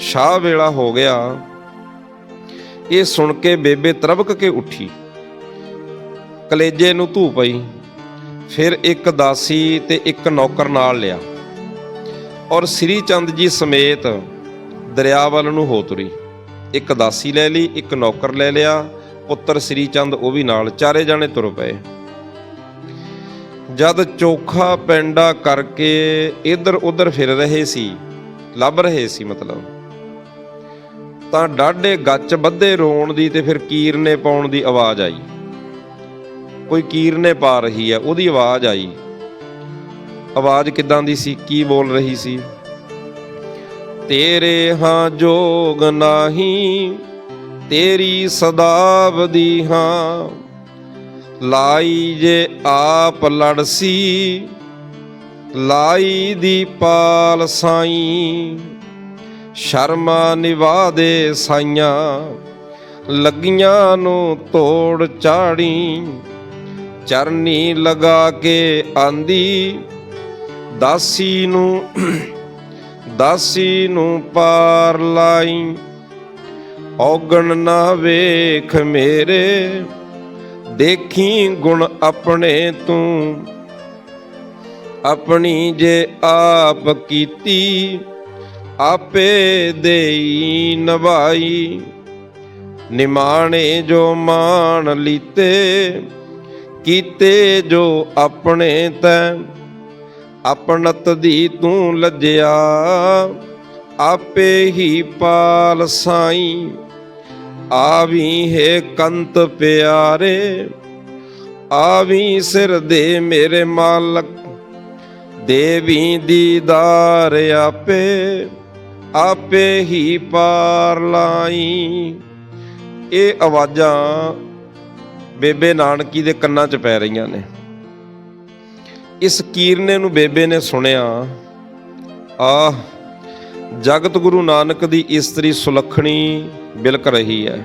ਸ਼ਾਹ ਵੇਲਾ ਹੋ ਗਿਆ। ਇਹ ਸੁਣ ਕੇ ਬੇਬੇ ਤਰਬਕ ਕੇ ਉੱਠੀ। ਕਲੇਜੇ ਨੂੰ ਧੂ ਪਈ, ਫਿਰ ਇੱਕ ਦਾਸੀ ਤੇ ਇੱਕ ਨੌਕਰ ਨਾਲ ਲਿਆ ਔਰ ਸ੍ਰੀ ਚੰਦ ਜੀ ਸਮੇਤ ਦਰਿਆ ਵੱਲ ਨੂੰ ਹੋ ਤੁਰੀ। ਇੱਕ ਦਾਸੀ ਲੈ ਲਈ, ਇੱਕ ਨੌਕਰ ਲੈ ਲਿਆ ਪੁੱਤਰ ਸ੍ਰੀ ਚੰਦ ਉਹ ਵੀ ਨਾਲ, ਚਾਰੇ ਜਾਣੇ ਤੁਰ ਪਏ। ਜਦ ਚੋਖਾ ਪੈਂਡਾ ਕਰਕੇ ਇੱਧਰ ਉੱਧਰ ਫਿਰ ਰਹੇ ਸੀ, ਲੱਭ ਰਹੇ ਸੀ ਮਤਲਬ। ਤਾਂ ਡਾਢੇ ਗੱਚ ਬੱਧੇ ਰੋਣ ਦੀ ਤੇ ਫਿਰ ਕੀਰਨੇ ਪਾਉਣ ਦੀ ਆਵਾਜ਼ ਆਈ। ਕੋਈ ਕੀਰਨੇ ਪਾ ਰਹੀ ਹੈ, ਉਹਦੀ ਆਵਾਜ਼ ਆਈ। ਆਵਾਜ਼ ਕਿਦਾਂ ਦੀ ਸੀ, ਕੀ ਬੋਲ ਰਹੀ ਸੀ? ਤੇਰੇ ਹਾਂ ਜੋਗ ਨਾਹੀ ਤੇਰੀ ਸਦਾਵਦੀ ਹਾਂ। ਲਾਈ ਜੇ ਆਪ ਲੜਸੀ, ਲਾਈ ਦੀ ਪਾਲ ਸਾਈ। ਸ਼ਰਮਾ ਨਿਵਾਦੇ ਸਾਈਆਂ, ਲੱਗੀਆਂ ਨੂੰ ਤੋੜ ਚਾੜੀ। ਚਰਨੀ ਲਗਾ ਕੇ ਆਂਦੀ, ਦਾਸੀ ਨੂੰ ਦਾਸੀ ਨੂੰ ਪਾਰ ਲਾਈ। ਔਗਣ ਨਾ ਵੇਖ ਮੇਰੇ, ਦੇਖੀ ਗੁਣ ਆਪਣੇ ਤੂੰ। ਆਪਣੀ ਜੇ ਆਪ ਕੀਤੀ, ਆਪੇ ਦੇਈ ਨਵਾਈ। ਨਿਮਾਣੇ ਜੋ ਮਾਣ ਲੀਤੇ, ਕੀਤੇ ਜੋ ਆਪਣੇ ਤੈ। ਆਪਣਤ ਦੀ ਤੂੰ ਲੱਜਿਆ, ਆਪੇ ਹੀ ਪਾਲ ਸਾਈ। ਆਵੀ ਹੈ ਕੰਤ ਪਿਆਰੇ, ਆਵੀ ਸਿਰ ਦੇ ਮੇਰੇ ਮਾਲਕ, ਦੇਵੀ ਦੀਦਾਰ ਆਪੇ ਆਪੇ ਹੀ ਪਾਰ ਲਾਈ। ਇਹ ਆਵਾਜ਼ਾਂ ਬੇਬੇ ਨਾਨਕੀ ਦੇ ਕੰਨਾਂ 'ਚ ਪੈ ਰਹੀਆਂ ਨੇ। ਇਸ ਕੀਰਨੇ ਨੂੰ ਬੇਬੇ ਨੇ ਸੁਣਿਆ, ਆਹ ਜਗਤ ਗੁਰੂ ਨਾਨਕ ਦੀ ਇਸਤਰੀ ਸੁਲੱਖਣੀ ਬਿਲਕ ਰਹੀ ਹੈ।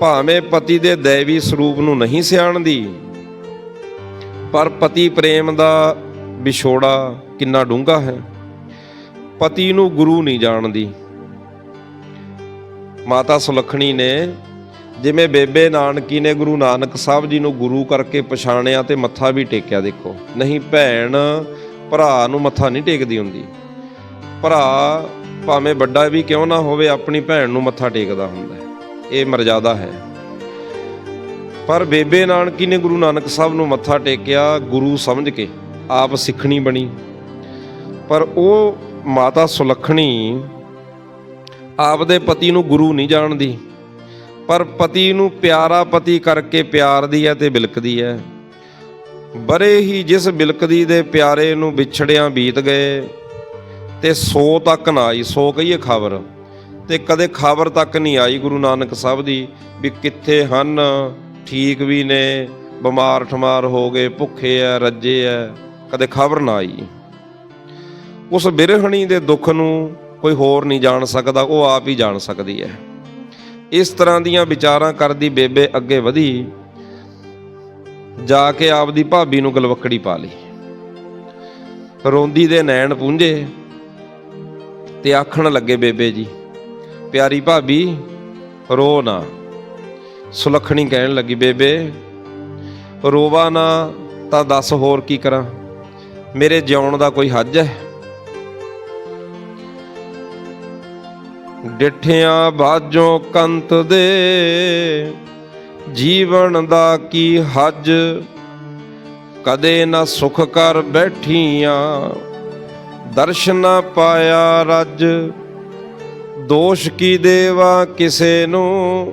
ਭਾਵੇਂ ਪਤੀ ਦੇ ਦੇਵੀ ਸਰੂਪ ਨੂੰ ਨਹੀਂ ਸਿਆਣਦੀ, ਪਰ ਪਤੀ ਪ੍ਰੇਮ ਦਾ ਵਿਛੋੜਾ ਕਿੰਨਾ ਡੂੰਘਾ ਹੈ। ਪਤੀ ਨੂੰ ਗੁਰੂ ਨਹੀਂ ਜਾਣਦੀ। ਮਾਤਾ ਸੁਲੱਖਣੀ ਨੇ ਜਿਵੇਂ ਬੇਬੇ ਨਾਨਕੀ ਨੇ ਗੁਰੂ ਨਾਨਕ ਸਾਹਿਬ ਜੀ ਨੂੰ ਗੁਰੂ ਕਰਕੇ ਪਛਾਣਿਆ ਤੇ ਮੱਥਾ ਵੀ ਟੇਕਿਆ ਦੇਖੋ। ਨਹੀਂ ਭੈਣ, ਭਰਾ ਨੂੰ ਮੱਥਾ ਨਹੀਂ ਟੇਕਦੀ ਹੁੰਦੀ। ਭਰਾ ਭਾਵੇਂ ਵੱਡਾ ਵੀ ਕਿਉਂ ਨਾ ਹੋਵੇ, ਆਪਣੀ ਭੈਣ ਨੂੰ ਮੱਥਾ ਟੇਕਦਾ ਹੁੰਦਾ ਹੈ। ਇਹ ਮਰਜ਼ਾਦਾ ਹੈ। ਪਰ ਬੇਬੇ ਨਾਨਕੀ ਨੇ ਗੁਰੂ ਨਾਨਕ ਸਾਹਿਬ ਨੂੰ ਮੱਥਾ ਟੇਕਿਆ, ਗੁਰੂ ਸਮਝ ਕੇ ਆਪ ਸਿੱਖਣੀ ਬਣੀ। ਪਰ ਉਹ ਮਾਤਾ ਸੁਲੱਖਣੀ ਆਪਦੇ ਪਤੀ ਨੂੰ ਗੁਰੂ ਨਹੀਂ ਜਾਣਦੀ। ਪਰ ਪਤੀ ਨੂੰ ਪਿਆਰਾ ਪਤੀ ਕਰਕੇ ਪਿਆਰਦੀ ਹੈ ਤੇ ਬਿਲਕਦੀ ਹੈ। ਬਰੇ ਹੀ ਜਿਸ ਬਿਲਕਦੀ ਦੇ ਪਿਆਰੇ ਨੂੰ ਵਿਛੜਿਆਂ ਬੀਤ ਗਏ ਤੇ ਸੋ ਤੱਕ ਨਾ ਆਈ, ਸੋ ਕਹੀਏ ਖਬਰ। ਤੇ ਕਦੇ ਖਬਰ ਤੱਕ ਨਹੀਂ ਆਈ ਗੁਰੂ ਨਾਨਕ ਸਾਹਿਬ ਦੀ ਵੀ ਕਿੱਥੇ ਹਨ, ਠੀਕ ਵੀ ਨੇ, ਬਿਮਾਰ ਠਮਾਰ ਹੋ ਗਏ, ਭੁੱਖੇ ਐ, ਰੱਜੇ ਐ, ਕਦੇ ਖਬਰ ਨਾ ਆਈ। ਉਸ ਬਿਰਹਣੀ ਦੇ ਦੁੱਖ ਨੂੰ ਕੋਈ ਹੋਰ ਨਹੀਂ ਜਾਣ ਸਕਦਾ, ਉਹ ਆਪ ਹੀ ਜਾਣ ਸਕਦੀ ਹੈ ਇਸ ਤਰ੍ਹਾਂ ਦੀਆਂ ਵਿਚਾਰਾਂ ਕਰਦੀ ਬੇਬੇ ਅੱਗੇ ਵਧੀ, ਜਾ ਕੇ ਆਪਦੀ ਭਾਬੀ ਨੂੰ ਗਲਵੱਕੜੀ ਪਾ ਲਈ। ਰੋਂਦੀ ਦੇ ਨੈਣ ਪੂੰਝੇ ਤੇ ਆਖਣ ਲੱਗੇ, ਬੇਬੇ ਜੀ, ਪਿਆਰੀ ਭਾਬੀ, ਰੋ ਨਾ। ਸੁਲੱਖਣੀ ਕਹਿਣ ਲੱਗੀ, ਬੇਬੇ, ਰੋਵਾ ਨਾ ਤਾਂ ਦੱਸ ਹੋਰ ਕੀ ਕਰਾਂ? ਮੇਰੇ ਜਿਉਣ ਦਾ ਕੋਈ ਹੱਜ ਹੈ? ਡਿਠਿਆਂ ਬਾਝੋਂ ਕੰਤ ਦੇ, ਜੀਵਨ ਦਾ ਕੀ ਹੱਜ? ਕਦੇ ਨਾ ਸੁਖ ਕਰ ਬੈਠੀਆਂ। ਦਰਸ਼ਨ ਪਾਇਆ ਰੱਜ। ਦੋਸ਼ ਕੀ ਦੇਵਾ ਕਿਸੇ ਨੂੰ?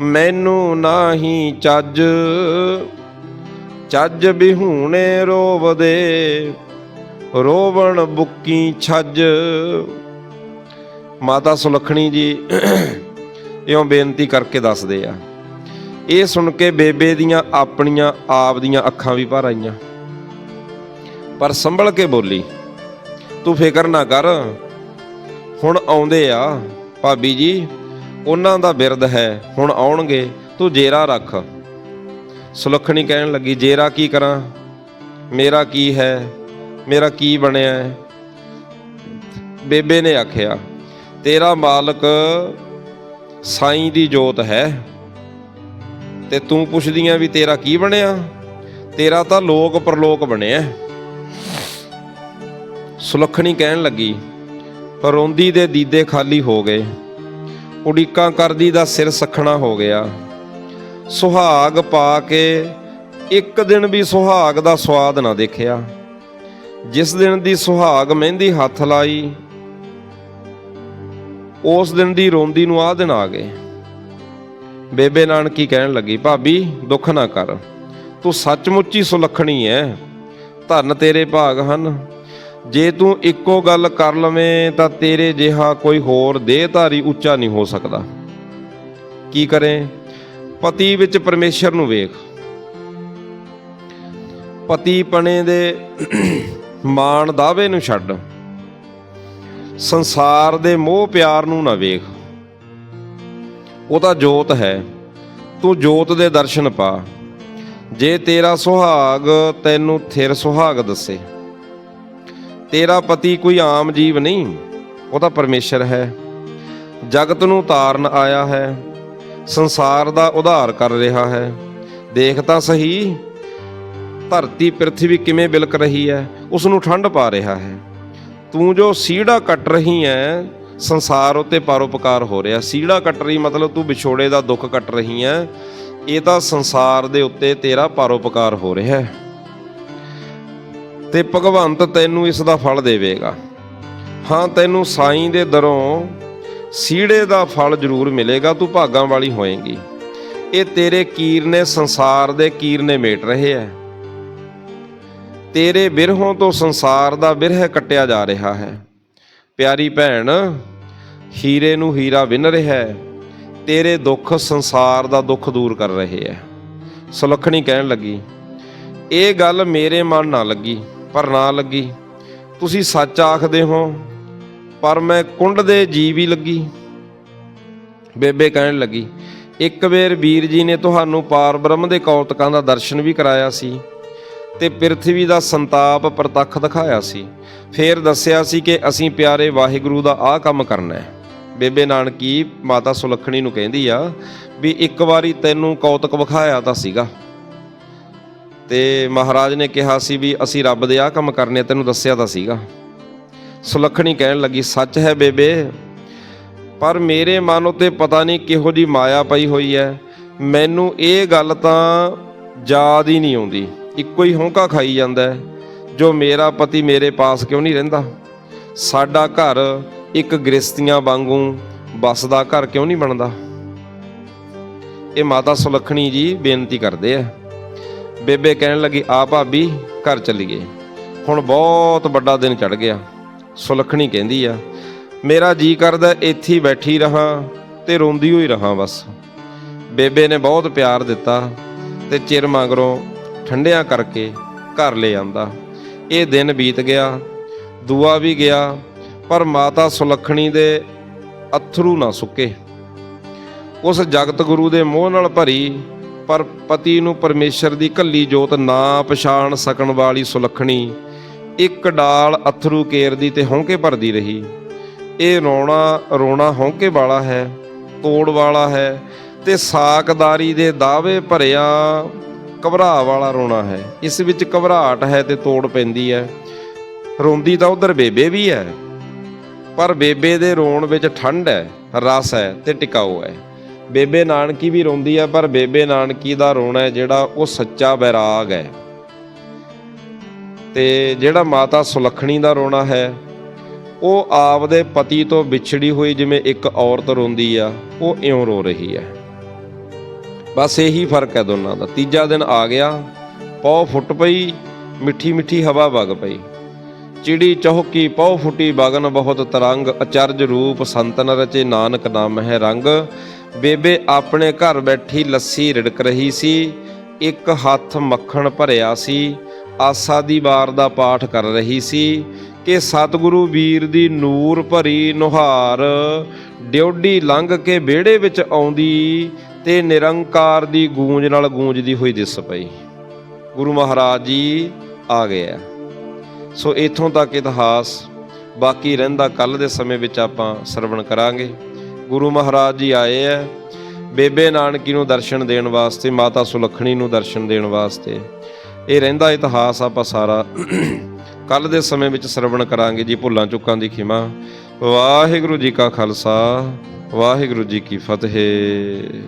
ਮੈਨੂੰ ਨਾਹੀ ਚੱਜ। ਚੱਜ ਬਿਹੂਣੇ ਰੋਵਦੇ। ਰੋਵਣ ਬੁੱਕੀ ਛੱਜ। ਮਾਤਾ ਸੁਲੱਖਣੀ ਜੀ ਇਉਂ ਬੇਨਤੀ ਕਰਕੇ ਦੱਸਦੇ ਆ। ਇਹ ਸੁਣ ਕੇ ਬੇਬੇ ਦੀਆਂ ਆਪਣੀਆਂ, ਆਪ ਦੀਆਂ ਅੱਖਾਂ ਵੀ ਭਰ ਆਈਆਂ। ਪਰ ਸੰਭਲ ਕੇ ਬੋਲੀ। ਤੂੰ ਫਿਕਰ ਨਾ ਕਰ। ਹੁਣ ਆਉਂਦੇ ਆ, ਭਾਬੀ ਜੀ, ਉਹਨਾਂ ਦਾ ਬਿਰਦ ਹੈ, ਹੁਣ ਆਉਣਗੇ, ਤੂੰ ਜੇਰਾ ਰੱਖ। ਸੁਲੱਖਣੀ ਕਹਿਣ ਲੱਗੀ, ਜੇਰਾ ਕੀ ਕਰਾਂ? ਮੇਰਾ ਕੀ ਹੈ? ਮੇਰਾ ਕੀ ਬਣਿਆ ਹੈ? ਬੇਬੇ ਨੇ ਆਖਿਆ, ਤੇਰਾ ਮਾਲਕ ਸਾਈਂ ਦੀ ਜੋਤ ਹੈ। ਤੇ ਤੂੰ ਪੁੱਛਦੀਆਂ ਵੀ ਤੇਰਾ ਕੀ ਬਣਿਆ? ਤੇਰਾ ਤਾਂ ਲੋਕ ਪਰਲੋਕ ਬਣਿਆ। ਸੁਲੱਖਣੀ ਕਹਿਣ ਲੱਗੀ ਰੋਂਦੀ ਦੇ ਦੀਦੇ ਖਾਲੀ ਹੋ ਗਏ। ਉਡੀਕਾਂ ਕਰਦੀ ਦਾ ਸਿਰ ਸਖਣਾ ਹੋ ਗਿਆ। ਸੁਹਾਗ ਪਾ ਕੇ ਇੱਕ ਦਿਨ ਵੀ ਸੁਹਾਗ ਦਾ ਸਵਾਦ ਨਾ ਦੇਖਿਆ। ਜਿਸ ਦਿਨ ਦੀ ਸੁਹਾਗ ਮਹਿੰਦੀ ਹੱਥ ਲਾਈ, ਉਸ ਦਿਨ ਦੀ ਰੋਂਦੀ ਨੂੰ ਆਹ ਦਿਨ ਆ ਗਏ। ਬੇਬੇ ਨਾਨਕੀ ਕਹਿਣ ਲੱਗੀ, ਭਾਬੀ, ਦੁੱਖ ਨਾ ਕਰ। ਤੂੰ ਸੱਚਮੁੱਚ ਹੀ ਸੁਲੱਖਣੀ ਐ। ਧੰਨ ਤੇਰੇ ਭਾਗ ਹਨ। ਜੇ ਤੂੰ ਇੱਕੋ ਗੱਲ ਕਰ ਲਵੇਂ ਤਾਂ ਤੇਰੇ ਜਿਹਾ ਕੋਈ ਹੋਰ ਦੇਹਧਾਰੀ ਉੱਚਾ ਨਹੀਂ ਹੋ ਸਕਦਾ। ਕੀ ਕਰੇ? ਪਤੀ ਵਿੱਚ ਪਰਮੇਸ਼ਰ ਨੂੰ ਵੇਖ। ਪਤੀ ਪਣੇ ਦੇ ਮਾਣ ਦਾਵੇ ਨੂੰ ਛੱਡ। ਸੰਸਾਰ ਦੇ ਮੋਹ ਪਿਆਰ ਨੂੰ ਨਾ ਵੇਖ। ਉਹ ਤਾਂ ਜੋਤ ਹੈ। ਤੂੰ ਜੋਤ ਦੇ ਦਰਸ਼ਨ ਪਾ। ਜੇ ਤੇਰਾ ਸੁਹਾਗ ਤੈਨੂੰ ਥਿਰ ਸੁਹਾਗ ਦੱਸੇ। ਤੇਰਾ ਪਤੀ ਕੋਈ ਆਮ ਜੀਵ ਨਹੀਂ, ਉਹ ਤਾਂ ਪਰਮੇਸ਼ਰ ਹੈ। ਜਗਤ ਨੂੰ ਤਾਰਨ ਆਇਆ ਹੈ, ਸੰਸਾਰ ਦਾ ਉਧਾਰ ਕਰ ਰਿਹਾ ਹੈ। ਦੇਖ ਤਾਂ ਸਹੀ, ਧਰਤੀ ਪ੍ਰithvi ਕਿਵੇਂ ਬਿਲਕ ਰਹੀ ਹੈ ਉਸ ਨੂੰ ਠੰਡ ਪਾ ਰਿਹਾ ਹੈ। ਤੂੰ ਜੋ ਸੀੜਾ ਕੱਟ ਰਹੀ ਹੈ ਸੰਸਾਰ ਉਤੇ ਪਰਉਪਕਾਰ ਹੋ ਰਿਹਾ। ਸੀੜਾ ਕੱਟ ਰਹੀ ਮਤਲਬ ਤੂੰ ਵਿਛੋੜੇ ਦਾ ਦੁੱਖ ਕੱਟ ਰਹੀ ਹੈ ਇਹ ਤਾਂ ਸੰਸਾਰ ਦੇ ਉੱਤੇ ਤੇਰਾ ਪਰਉਪਕਾਰ ਹੋ ਰਿਹਾ ਹੈ। ਤੇ ਭਗਵੰਤ ਤੈਨੂੰ ਇਸ ਦਾ ਫਲ ਦੇਵੇਗਾ। ਹਾਂ, ਤੈਨੂੰ ਸਾਈਂ ਦੇ ਦਰੋਂ ਸੀੜੇ ਦਾ ਫਲ ਜ਼ਰੂਰ ਮਿਲੇਗਾ, ਤੂੰ ਭਾਗਾਂ ਵਾਲੀ ਹੋਏਗੀ। ਇਹ ਤੇਰੇ ਕੀਰਨੇ ਸੰਸਾਰ ਦੇ ਕੀਰਨੇ ਮੇਟ ਰਹੇ ਹੈ ਤੇਰੇ ਬਿਰਹੋਂ ਤੋਂ ਸੰਸਾਰ ਦਾ ਬਿਰਹ ਕੱਟਿਆ ਜਾ ਰਿਹਾ ਹੈ। ਪਿਆਰੀ ਭੈਣ, ਹੀਰੇ ਨੂੰ ਹੀਰਾ ਵਿੰਨ ਰਿਹਾ ਹੈ। ਤੇਰੇ ਦੁੱਖ ਸੰਸਾਰ ਦਾ ਦੁੱਖ ਦੂਰ ਕਰ ਰਹੇ ਹੈ ਸੁਲੱਖਣੀ ਕਹਿਣ ਲੱਗੀ, ਇਹ ਗੱਲ ਮੇਰੇ ਮਨ ਨਾ ਲੱਗੀ। ਪਰ ਨਾ ਲੱਗੀ। ਤੁਸੀਂ ਸੱਚ ਆਖਦੇ ਹੋ, ਪਰ ਮੈਂ ਕੁੰਡ ਦੇ ਜੀਵ ਹੀ ਲੱਗੀ। ਬੇਬੇ ਕਹਿਣ ਲੱਗੀ, ਇੱਕ ਵੇਰ ਵੀਰ ਜੀ ਨੇ ਤੁਹਾਨੂੰ ਪਾਰ ਬ੍ਰਹਮ ਦੇ ਕੌਤਕਾਂ ਦਾ ਦਰਸ਼ਨ ਵੀ ਕਰਾਇਆ ਸੀ ਤੇ ਪ੍ਰithvi ਦਾ ਸੰਤਾਪ ਪ੍ਰਤੱਖ ਦਿਖਾਇਆ ਸੀ। ਫੇਰ ਦੱਸਿਆ ਸੀ ਕਿ ਅਸੀਂ ਪਿਆਰੇ ਵਾਹਿਗੁਰੂ ਦਾ ਆਹ ਕੰਮ ਕਰਨਾ ਹੈ। ਬੇਬੇ ਨਾਨਕੀ ਮਾਤਾ ਸੁਲੱਖਣੀ ਨੂੰ ਕਹਿੰਦੀ ਆ ਵੀ ਇੱਕ ਵਾਰੀ ਤੈਨੂੰ ਕੌਤਕ ਵਿਖਾਇਆ ਤਾਂ ਸੀਗਾ। ਤੇ ਮਹਾਰਾਜ ਨੇ ਕਿਹਾ ਸੀ ਵੀ ਅਸੀਂ ਰੱਬ ਦੇ ਆਹ ਕੰਮ ਕਰਨੇ ਤੈਨੂੰ ਦੱਸਿਆ ਤਾਂ ਸੀਗਾ। ਸੁਲੱਖਣੀ ਕਹਿਣ ਲੱਗੀ, ਸੱਚ ਹੈ ਬੇਬੇ, ਪਰ ਮੇਰੇ ਮਨ ਉਤੇ ਪਤਾ ਨਹੀਂ ਕਿਹੋ ਜੀ ਮਾਇਆ ਪਈ ਹੋਈ ਹੈ। ਮੈਨੂੰ ਇਹ ਗੱਲ ਤਾਂ ਯਾਦ ਹੀ ਨਹੀਂ ਆਉਂਦੀ। ਇੱਕੋ ਹੀ ਹੌਂਕਾ ਖਾਈ ਜਾਂਦਾ ਜੋ ਮੇਰਾ ਪਤੀ ਮੇਰੇ ਪਾਸ ਕਿਉਂ ਨਹੀਂ ਰਹਿੰਦਾ? ਸਾਡਾ ਘਰ ਇੱਕ ਗ੍ਰਸਤੀਆਂ ਵਾਂਗੂ ਬਸਦਾ ਘਰ ਕਿਉਂ ਨਹੀਂ ਬਣਦਾ? ਇਹ ਮਾਤਾ ਸੁਲੱਖਣੀ ਜੀ ਬੇਨਤੀ ਕਰਦੇ ਆ। ਬੇਬੇ ਕਹਿਣ ਲੱਗੀ, ਆ ਭਾਬੀ, ਘਰ ਚੱਲੀਏ। ਹੁਣ ਬਹੁਤ ਵੱਡਾ ਦਿਨ ਚੜ ਗਿਆ। ਸੁਲੱਖਣੀ ਕਹਿੰਦੀ ਆ, ਮੇਰਾ ਜੀ ਕਰਦਾ, ਇੱਥੇ ਬੈਠੀ ਰਹਾ ਤੇ ਰੋਂਦੀ ਹੋਈ ਰਹਾ ਬਸ। ਬੇਬੇ ਨੇ ਬਹੁਤ ਪਿਆਰ ਦਿੱਤਾ ਤੇ ਚਿਰ ਮਗਰੋਂ ਠੰਡਿਆਂ ਕਰਕੇ ਘਰ ਲੈ ਆਂਦਾ। ਇਹ ਦਿਨ ਬੀਤ ਗਿਆ, ਦੂਆ ਵੀ ਗਿਆ, ਪਰ ਮਾਤਾ ਸੁਲੱਖਣੀ ਦੇ ਅਥਰੂ ਨਾ ਸੁੱਕੇ। ਉਸ ਜਗਤ ਗੁਰੂ ਦੇ ਮੋਹ ਨਾਲ ਭਰੀ ਪਰ ਪਤੀ ਨੂੰ ਪਰਮੇਸ਼ਰ ਦੀ ਕੱਲੀ ਜੋਤ ਨਾ ਪਛਾਣ ਸਕਣ ਵਾਲੀ ਸੁਲੱਖਣੀ, ਇੱਕ ਡਾਲ ਅਥਰੂ ਕੇਰਦੀ ਤੇ ਹੌਂਕੇ ਭਰਦੀ ਰਹੀ। ਇਹ ਰੋਣਾ ਰੋਣਾ ਹੌਂਕੇ ਵਾਲਾ ਹੈ, ਤੋੜ ਵਾਲਾ ਹੈ ਤੇ ਸਾਕਦਾਰੀ ਦੇ ਦਾਅਵੇ ਭਰਿਆ ਘਬਰਾ ਵਾਲਾ ਰੋਣਾ ਹੈ। ਇਸ ਵਿੱਚ ਘਬਰਾਹਟ ਹੈ ਤੇ ਤੋੜ ਪੈਂਦੀ ਹੈ। ਰੋਂਦੀ ਤਾਂ ਉਧਰ ਬੇਬੇ ਵੀ ਹੈ, ਪਰ ਬੇਬੇ ਦੇ ਰੋਣ ਵਿੱਚ ਠੰਡ ਹੈ, ਰਸ ਹੈ ਤੇ ਟਿਕਾਊ ਹੈ। ਬੇਬੇ ਨਾਨਕੀ ਵੀ ਰੋਂਦੀ ਹੈ ਪਰ ਬੇਬੇ ਨਾਨਕੀ ਦਾ ਰੋਣਾ ਹੈ ਜਿਹੜਾ ਉਹ ਸੱਚਾ ਬੈਰਾਗ ਹੈ। ਤੇ ਜਿਹੜਾ ਮਾਤਾ ਸੁਲੱਖਣੀ ਦਾ ਰੋਣਾ ਹੈ, ਉਹ ਆਪਦੇ ਪਤੀ ਤੋਂ ਵਿਛੜੀ ਹੋਈ ਜਿਵੇਂ ਇੱਕ ਔਰਤ ਰੋਂਦੀ ਆ, ਉਹ ਇਉਂ ਰੋ ਰਹੀ ਹੈ। ਬਸ ਇਹੀ ਫ਼ਰਕ ਹੈ ਦੋਨਾਂ ਦਾ। ਤੀਜਾ ਦਿਨ ਆ ਗਿਆ, ਪੌ ਫੁੱਟ ਪਈ, ਮਿੱਠੀ ਮਿੱਠੀ ਹਵਾ ਵਗ ਪਈ। ਚਿੜੀ ਚੌਕੀ ਪਉ ਫੁੱਟੀ ਬਗਨ ਬਹੁਤ ਤਰੰਗ, ਅਚਰਜ ਰੂਪ ਸੰਤਨ ਰਚੇ ਨਾਨਕ ਨਾਮ ਹੈ ਰੰਗ। ਬੇਬੇ ਆਪਣੇ ਘਰ ਬੈਠੀ ਲੱਸੀ ਰਿੜਕ ਰਹੀ ਸੀ, ਇੱਕ ਹੱਥ ਮੱਖਣ ਭਰਿਆ ਸੀ, ਆਸਾ ਦੀ ਵਾਰ ਦਾ ਪਾਠ ਕਰ ਰਹੀ ਸੀ ਕਿ ਸਤਿਗੁਰੂ ਵੀਰ ਦੀ ਨੂਰ ਭਰੀ ਨੁਹਾਰ ਡਿਉਢੀ ਲੰਘ ਕੇ ਵਿਹੜੇ ਵਿੱਚ ਆਉਂਦੀ ਤੇ ਨਿਰੰਕਾਰ ਦੀ ਗੂੰਜ ਨਾਲ ਗੂੰਜਦੀ ਹੋਈ ਦਿਸ ਪਈ। ਗੁਰੂ ਮਹਾਰਾਜ ਜੀ ਆ ਗਏ ਸੋ ਇਥੋਂ ਤੱਕ ਇਤਿਹਾਸ, ਬਾਕੀ ਰਹਿੰਦਾ ਕੱਲ ਦੇ ਸਮੇਂ ਵਿੱਚ ਆਪਾਂ ਸਰਵਣ ਕਰਾਂਗੇ। ਗੁਰੂ ਮਹਾਰਾਜ ਜੀ ਆਏ ਐ। ਬੇਬੇ ਨਾਨਕੀ ਨੂੰ ਦਰਸ਼ਨ ਦੇਣ ਵਾਸਤੇ, ਮਾਤਾ ਸੁਲੱਖਣੀ ਨੂੰ ਦਰਸ਼ਨ ਦੇਣ ਵਾਸਤੇ। ਇਹ ਰਹਿੰਦਾ ਇਤਿਹਾਸ ਆਪਾਂ ਸਾਰਾ। ਕੱਲ ਦੇ ਸਮੇਂ ਵਿੱਚ ਸਰਵਣ ਕਰਾਂਗੇ ਜੀ ਭੁੱਲਾਂ ਚੁੱਕਾਂ ਦੀ ਖਿਮਾ। ਵਾਹਿਗੁਰੂ ਜੀ ਕਾ ਖਾਲਸਾ, ਵਾਹਿਗੁਰੂ ਜੀ ਕੀ ਫਤਿਹ।